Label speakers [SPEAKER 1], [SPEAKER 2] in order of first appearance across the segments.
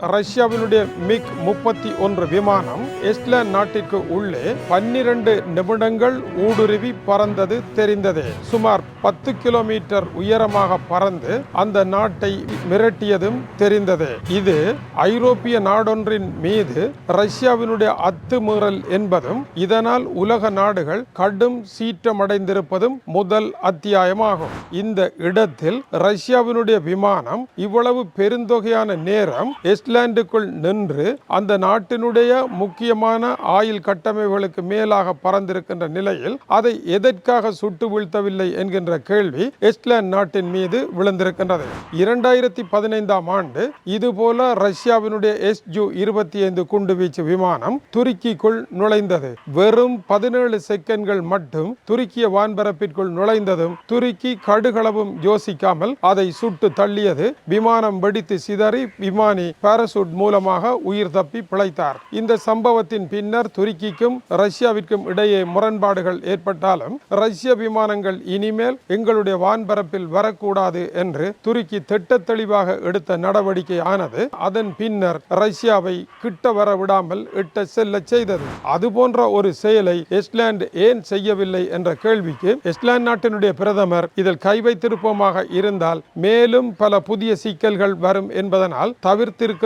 [SPEAKER 1] ரஷ்யாவினுடைய மிக் முப்பத்தி ஒன்று விமானம் எஸ்லாந்து நாட்டிற்கு உள்ளே பன்னிரண்டு நிமிடங்கள் ஊடுருவி பறந்தது தெரிந்தது. சுமார் பத்து கிலோமீட்டர் உயரமாக பறந்து அந்த நாட்டை மிரட்டியதும் தெரிந்தது. இது ஐரோப்பிய நாடொன்றின் மீது ரஷ்யாவினுடைய அத்துமீறல் என்பதும் இதனால் உலக நாடுகள் கடும் சீற்றமடைந்திருப்பதும் முதல் அத்தியாயமாகும். இந்த இடத்தில் ரஷ்யாவினுடைய விமானம் இவ்வளவு பெருந்தொகையான நேரம் வெட்லேண்டுக்குள் நின்று அந்த நாட்டினுடைய முக்கியமான ஆயில் கட்டமைப்புகளுக்கு மேலாக பறந்திருக்கின்ற நிலையில் அதை எதற்காக சுட்டு வீழ்த்தவில்லை என்கின்ற கேள்வி எஸ்ட்லேண்ட் நாட்டின் மீது விழுந்திருக்கின்றது. இரண்டாயிரத்தி பதினைந்தாம் ஆண்டு இதுபோல ரஷ்யாவினுடைய எஸ் ஜூ இருபத்தி ஐந்து குண்டுவீச்சு விமானம் துருக்கிக்குள் நுழைந்தது. வெறும் பதினேழு செகண்ட்கள் மட்டும் துருக்கிய வான்பரப்பிற்குள் நுழைந்ததும் துருக்கி கடுகளவும் யோசிக்காமல் அதை சுட்டு தள்ளியது. விமானம் வெடித்து சிதறி விமானி பாரசூட் மூலமாக உயிர் தப்பி பிழைத்தார். இந்த சம்பவத்தின் பின்னர் துருக்கிக்கும் ரஷ்யாவிற்கும் இடையே முரண்பாடுகள் ஏற்பட்டாலும் ரஷ்ய விமானங்கள் இனிமேல் எங்களுடைய வான்பரப்பில் வரக்கூடாது என்று துருக்கி திட்ட தெளிவாக எடுத்த நடவடிக்கை ஆனது அதன் பின்னர் ரஷ்யாவை கிட்ட வர விடாமல் இட்ட செல்ல செய்தது. அதுபோன்ற ஒரு செயலை எஸ்லாந்து ஏன் செய்யவில்லை என்ற கேள்விக்கு எஸ்லாந்து நாட்டினுடைய பிரதமர் இதில் கை வைத்திருப்போமாக இருந்தால் மேலும் பல புதிய சிக்கல்கள் வரும் என்பதனால்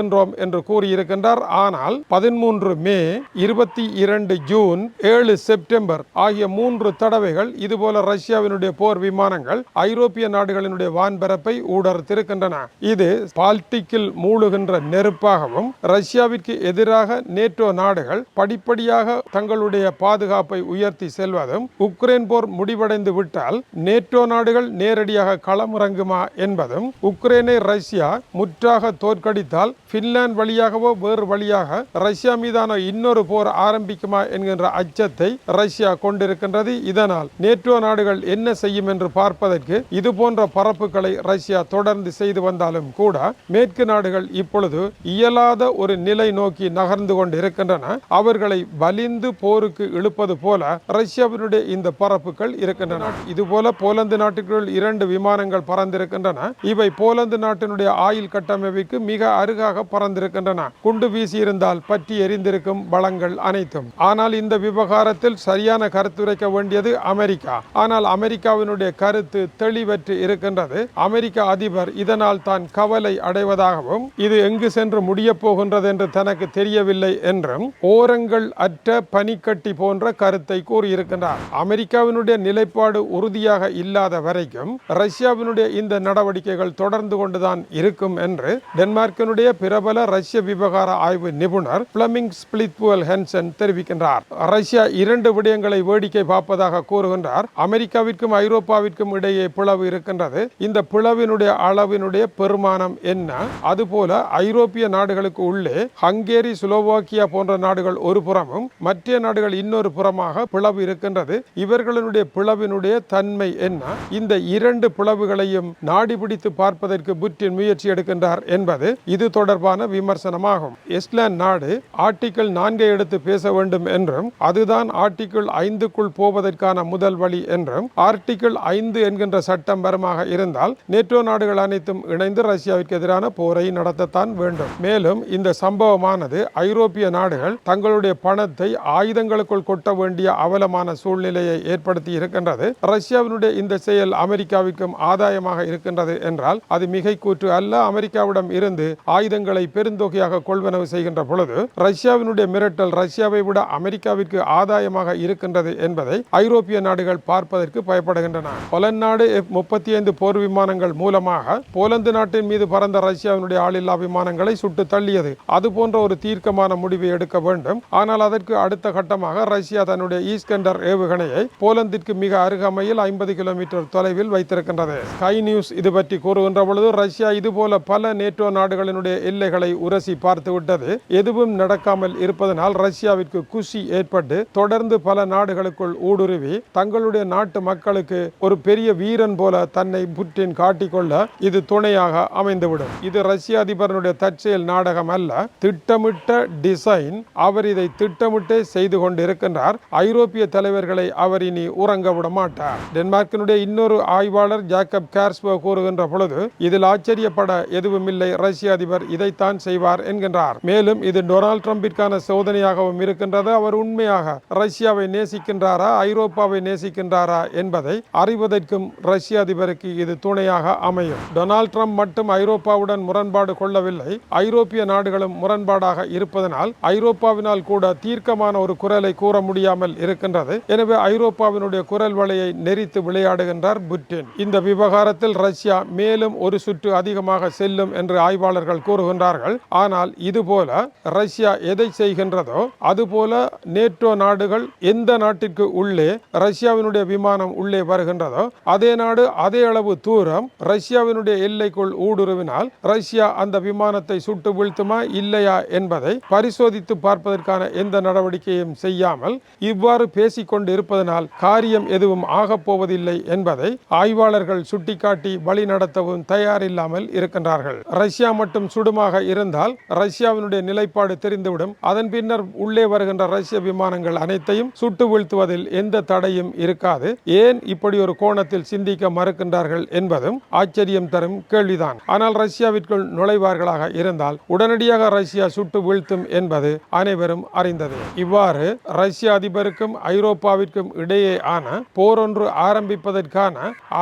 [SPEAKER 1] தவிர்த்திருக்கின்றோம் என்று கூறியிருக்கின்றார். ஆனால் பதிமூன்று மே இருபத்தி இரண்டு ஜூன் ஏழு செப்டம்பர் ஆகிய மூன்று தடவைகள் இதுபோல ரஷ்யாவினுடைய போர் விமானங்கள் ஐரோப்பிய நாடுகளினுடைய வான்பரப்பை ஊடறுத்திருக்கின்றன. இது பால்டிக்கில் மூழ்கின்ற நெருப்பாகவும் ரஷ்யாவிற்கு எதிராக நேட்டோ நாடுகள் படிப்படியாக தங்களுடைய பாதுகாப்பை உயர்த்தி செல்வதும் உக்ரைன் போர் முடிவடைந்து விட்டால் நேட்டோ நாடுகள் நேரடியாக களமிறங்குமா என்பதும் உக்ரைனை ரஷ்யா முற்றாக தோற்கடித்தால் ஃபின்லாந்து வழியாகவோ வேறு வழியாக ரஷ்யா மீதான இன்னொரு போர் ஆரம்பிக்குமா என்கின்ற அச்சத்தை ரஷ்யா கொண்டிருக்கின்றது. இதனால் நேட்டோ நாடுகள் என்ன செய்யும் என்று பார்ப்பதற்கு இது போன்ற பரப்புகளை ரஷ்யா தொடர்ந்து செய்து வந்தாலும் கூட மேற்கு நாடுகள் இப்பொழுது இயலாத ஒரு நிலை நோக்கி நகர்ந்து கொண்டு இருக்கின்றன அவர்களை வலிந்து போருக்கு இழுப்பது போல ரஷ்யாவினுடைய இந்த பரப்புகள் இருக்கின்றன. இதுபோல போலந்து நாட்டுக்குள் இரண்டு விமானங்கள் பறந்திருக்கின்றன. இவை போலந்து நாட்டினுடைய ஆயுள் கட்டமைப்புக்கு மிக அருகாக பறந்திருக்கின்றன. குண்டு வீசியிருந்தால் பற்றி எரிந்திருக்கும் வளங்கள் அனைத்தும். ஆனால் இந்த விவகாரத்தில் சரியான கருத்துரைக்க வேண்டியது அமெரிக்கா. ஆனால் அமெரிக்காவினுடைய கருத்து தெளிவற்று இருக்கின்றது. அமெரிக்க அதிபர் இதனால் தான் கவலை அடைவதாகவும் இது எங்கு சென்று முடிய போகின்றது என்று தனக்கு தெரியவில்லை என்றும் ஓரங்கள் அற்ற பனிக்கட்டி போன்ற கருத்தை கூறியிருக்கின்றார். அமெரிக்காவினுடைய நிலைப்பாடு உறுதியாக இல்லாத வரைக்கும் ரஷ்யாவினுடைய இந்த நடவடிக்கைகள் தொடர்ந்து கொண்டுதான் இருக்கும் என்று டென்மார்க்கினுடைய பிரபல ரஷ்ய விவகார ஆய்வு நிபுணர் பிளமிங் ஸ்பிளித்வல் ஹென்சன் தெரிவிக்கின்றார். ரஷ்யா இரண்டு விடயங்களை வேடிக்கை பார்ப்பதாக கூறுகின்றார். அமெரிக்காவிற்கும் ஐரோப்பாவிற்கும் இடையே பிளவு இருக்கின்றது. இந்த பிளவினுடைய அளவினுடைய பெருமானம் என்ன? அதுபோல ஐரோப்பிய நாடுகளுக்கு உள்ளே ஹங்கேரி சுலோவாக்கியா போன்ற நாடுகள் ஒரு புறமும் மற்ற நாடுகள் இன்னொரு புறமாக பிளவு இருக்கின்றது. இவர்களுடைய பிளவினுடைய தன்மை என்ன? இந்த இரண்டு பிளவுகளையும் நாடி பிடித்து பார்ப்பதற்கு புற்றின் முயற்சி எடுக்கின்றார் என்பது இது தொடர் தொடர்பான விமர்சனமாகும். எஸ்லாந்து நாடு ஆர்டிக்கிள் நான்கை எடுத்து பேச வேண்டும் என்றும் அதுதான் ஆர்டிக்கிள் ஐந்துக்குள் போவதற்கான முதல் வழி என்றும் ஆர்டிக்கிள் ஐந்து என்கின்ற சட்டம் பரமாக இருந்தால் நேட்டோ நாடுகள் அனைத்தும் இணைந்து ரஷ்யாவிற்கு எதிரான போரை நடத்தத்தான் வேண்டும். மேலும் இந்த சம்பவமானது ஐரோப்பிய நாடுகள் தங்களுடைய பணத்தை ஆயுதங்களுக்குள் கொட்ட வேண்டிய அவலமான சூழ்நிலையை ஏற்படுத்தி இருக்கின்றது. ரஷ்யாவினுடைய இந்த செயல் அமெரிக்காவிற்கும் ஆதாயமாக இருக்கின்றது என்றால் அது மிகை கூற்று அல்ல. அமெரிக்காவிடம் இருந்து ஆயுதங்கள் ஆயுதங்களை பெருந்தொகையாக கொள்வனவு செய்கின்ற பொழுது ரஷ்யாவினுடைய மிரட்டல் ரஷ்யாவை விட அமெரிக்காவிற்கு ஆதாயமாக இருக்கின்றது என்பதை ஐரோப்பிய நாடுகள் பார்ப்பதற்கு பயப்படுகின்றன. பொலன் நாடு முப்பத்தி ஐந்து போர் விமானங்கள் மூலமாக போலந்து நாட்டின் மீது பறந்த ரஷ்யாவினுடைய ஆளில்லா விமானங்களை சுட்டு தள்ளியது. அது போன்ற ஒரு தீர்க்கமான முடிவை எடுக்க வேண்டும். ஆனால் அதற்கு அடுத்த கட்டமாக ரஷ்யா தன்னுடைய ஈஸ்கண்டர் ஏவுகணையை போலந்திற்கு மிக அருகாமையில் ஐம்பது கிலோமீட்டர் தொலைவில் வைத்திருக்கின்றது. ஸ்கை நியூஸ் இது பற்றி கூறுகின்ற பொழுது ரஷ்யா இதுபோல பல நேட்டோ நாடுகளினுடைய எல்லைகளை உரசி பார்த்துவிட்டது. எதுவும் நடக்காமல் இருப்பதனால் ரஷ்யாவிற்கு குஷி ஏற்பட்டு தொடர்ந்து பல நாடுகளுக்குள் ஊடுருவி தங்களுடைய நாட்டு மக்களுக்கு ஒரு பெரிய வீரன் போல தன்னை புட்டின் காட்டிக்கொள்ள இது துணையாக அமைந்துவிடும். இது ரஷ்ய அதிபரனுடைய தற்செயல் நாடகம் அல்ல. திட்டமிட்ட டிசைன் அவர் இதை திட்டமிட்டே செய்து கொண்டிருக்கின்றார். ஐரோப்பிய தலைவர்களை அவர் இனி உறங்க விட மாட்டார். டென்மார்க்கினுடைய இன்னொரு ஆய்வாளர் ஜாக்கப் கேர்ஸ்போ கூறுகின்ற பொழுது இதில் ஆச்சரியப்பட எதுவும் இல்லை ரஷ்ய அதிபர். இதை அதைத்தான் செய்வார் என்கின்றார். மேலும் இது டொனால்ட் ட்ரம்பிற்கான சோதனையாகவும் இருக்கின்றது. அவர் உண்மையாக ரஷ்யாவை நேசிக்கின்றாரா ஐரோப்பாவை நேசிக்கின்றாரா என்பதை அறிவதற்கும் ரஷ்ய அதிபருக்கு இது துணையாக அமையும். டொனால்ட் ட்ரம்ப் மட்டும் ஐரோப்பாவுடன் முரண்பாடு கொள்ளவில்லை. ஐரோப்பிய நாடுகளும் முரண்பாடாக இருப்பதனால் ஐரோப்பாவினால் கூட தீர்க்கமான ஒரு குரலை கூற முடியாமல் இருக்கின்றது. எனவே ஐரோப்பாவினுடைய குரல் வலையை நெறித்து விளையாடுகின்றார் புட்டின். இந்த விவகாரத்தில் ரஷ்யா மேலும் ஒரு சுற்று அதிகமாக செல்லும் என்று ஆய்வாளர்கள் கூறுகின்றார்கள் ஆனால் இதுபோல ரஷ்யா எதை செய்கின்றதோ அதுபோல நேட்டோ நாடுகள் எந்த நாட்டிற்கு உள்ளே ரஷ்யாவினுடைய விமானம் உள்ளே வருகின்றதோ அதே நாடு அதே அளவு தூரம் ரஷ்யாவினுடைய எல்லைக்குள் ஊடுருவினால் ரஷ்யா அந்த விமானத்தை சுட்டு வீழ்த்துமா இல்லையா என்பதை பரிசோதித்து பார்ப்பதற்கான எந்த நடவடிக்கையும் செய்யாமல் இவ்வாறு பேசிக்கொண்டு இருப்பதனால் காரியம் எதுவும் ஆகப் போவதில்லை என்பதை ஆய்வாளர்கள் சுட்டிக்காட்டி வழி நடத்தவும் தயாரில்லாமல் இருக்கின்றார்கள். ரஷ்யா மட்டும் சுடுமா அதிகமாக இருந்தால் ரஷ்யாவினுடைய நிலைப்பாடு தெரிந்துவிடும். அதன் பின்னர் உள்ளே வருகின்ற ரஷ்ய விமானங்கள் அனைத்தையும் சுட்டு வீழ்த்துவதில் எந்த தடையும் இருக்காது. ஏன் இப்படி ஒரு கோணத்தில் சிந்திக்க மறுக்கின்றார்கள் என்பதும் ஆச்சரியம் தரும் கேள்விதான். ஆனால் ரஷ்யாவிற்குள் நுழைவார்களாக இருந்தால் உடனடியாக ரஷ்யா சுட்டு வீழ்த்தும் என்பது அனைவரும் அறிந்தது. இவ்வாறு ரஷ்ய அதிபருக்கும் ஐரோப்பாவிற்கும் இடையேயான ஆன போரொன்று ஆரம்பிப்பதற்கான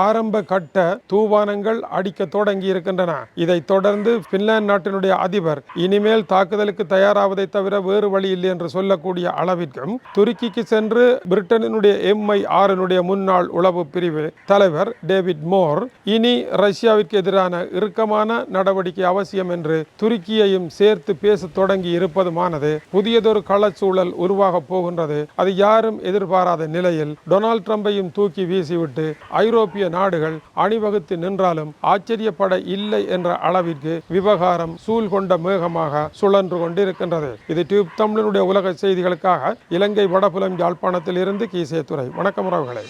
[SPEAKER 1] ஆரம்ப கட்ட தூவானங்கள் அடிக்க தொடங்கி இருக்கின்றன இதைத் தொடர்ந்து பின்லாந்து நாட்டினுடைய அதிபர். இனிமேல் தாக்குதலுக்கு தயாராவதை தவிர வேறு வழி இல்லை என்று சொல்லக்கூடிய அளவிற்கும் துருக்கிக்கு சென்று பிரிட்டனினுடைய எம்ஐ ஆறினுடைய முன்னாள் உளவு பிரிவு தலைவர் டேவிட் மோர் இனி ரஷ்யாவிற்கு எதிரான இறுக்கமான நடவடிக்கை அவசியம் என்று துருக்கியையும் சேர்த்து பேச தொடங்கி இருப்பதுமானது புதியதொரு களச்சூழல் உருவாக போகின்றது. அது யாரும் எதிர்பாராத நிலையில் டொனால்ட் ட்ரம்பையும் தூக்கி வீசிவிட்டு ஐரோப்பிய நாடுகள் அணிவகுத்து நின்றாலும் ஆச்சரியப்பட இல்லை என்ற அளவிற்கு விவகாரம் சூழ் கொண்ட மேகமாக சுழன்று கொண்டிருக்கின்றது. இது டியூப் தமிழனுடைய உலக செய்திகளுக்காக இலங்கை வடபுலம் யாழ்ப்பாணத்தில் இருந்து கீசே துறை வணக்கம் உறவுகளை.